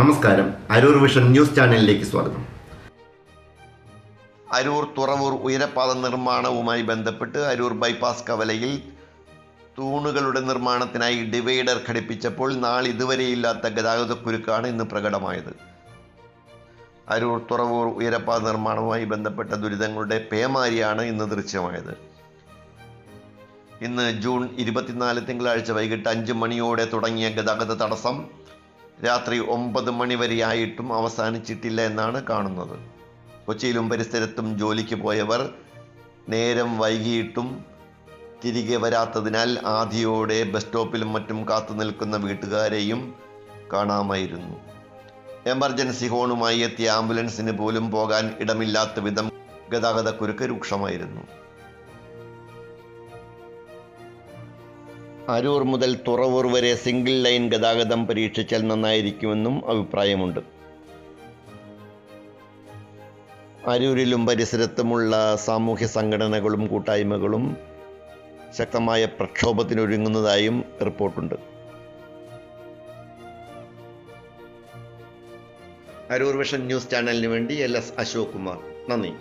നമസ്കാരം. Aroor vision news ചാനലിലേക്ക് സ്വാഗതം. അരൂർ തുറവൂർ ഉയരപാത നിർമ്മാണവുമായി ബന്ധപ്പെട്ട് അരൂർ ബൈപ്പാസ് കവലയിൽ തൂണുകളുടെ നിർമ്മാണത്തിനായി ഡിവൈഡർ ഘടിപ്പിച്ചപ്പോൾ നാളിതുവരെയില്ലാത്ത ഗതാഗതക്കുരുക്കാണ് ഇന്ന് പ്രകടമായത്. അരൂർ തുറവൂർ ഉയരപ്പാത നിർമ്മാണവുമായി ബന്ധപ്പെട്ട ദുരിതങ്ങളുടെ പേമാരിയാണ് ഇന്ന് ദൃശ്യമായത്. ഇന്ന് ജൂൺ ഇരുപത്തിനാല് തിങ്കളാഴ്ച വൈകിട്ട് അഞ്ച് മണിയോടെ തുടങ്ങിയ ഗതാഗത തടസ്സം രാത്രി ഒമ്പത് മണി വരെയായിട്ടും അവസാനിച്ചിട്ടില്ല എന്നാണ് കാണുന്നത്. കൊച്ചിയിലും പരിസരത്തും ജോലിക്ക് പോയവർ നേരം വൈകിയിട്ടും തിരികെ വരാത്തതിനാൽ ആധിയോടെ ബസ് സ്റ്റോപ്പിലും മറ്റും കാത്തു നിൽക്കുന്ന വീട്ടുകാരെയും കാണാമായിരുന്നു. എമർജൻസി ഹോണുമായി എത്തിയ ആംബുലൻസിന് പോലും പോകാൻ ഇടമില്ലാത്ത വിധം ഗതാഗതക്കുരുക്ക് രൂക്ഷമായിരുന്നു. അരൂർ മുതൽ തുറവൂർ വരെ സിംഗിൾ ലൈൻ ഗതാഗതം പരീക്ഷിച്ചാൽ നന്നായിരിക്കുമെന്നും അഭിപ്രായമുണ്ട്. അരൂരിലും പരിസരത്തുമുള്ള സാമൂഹ്യ സംഘടനകളും കൂട്ടായ്മകളും ശക്തമായ പ്രക്ഷോഭത്തിനൊരുങ്ങുന്നതായും റിപ്പോർട്ടുണ്ട്. അരൂർ വിഷൻ ന്യൂസ് ചാനലിന് വേണ്ടി എൽ എസ് അശോക് കുമാർ. നന്ദി.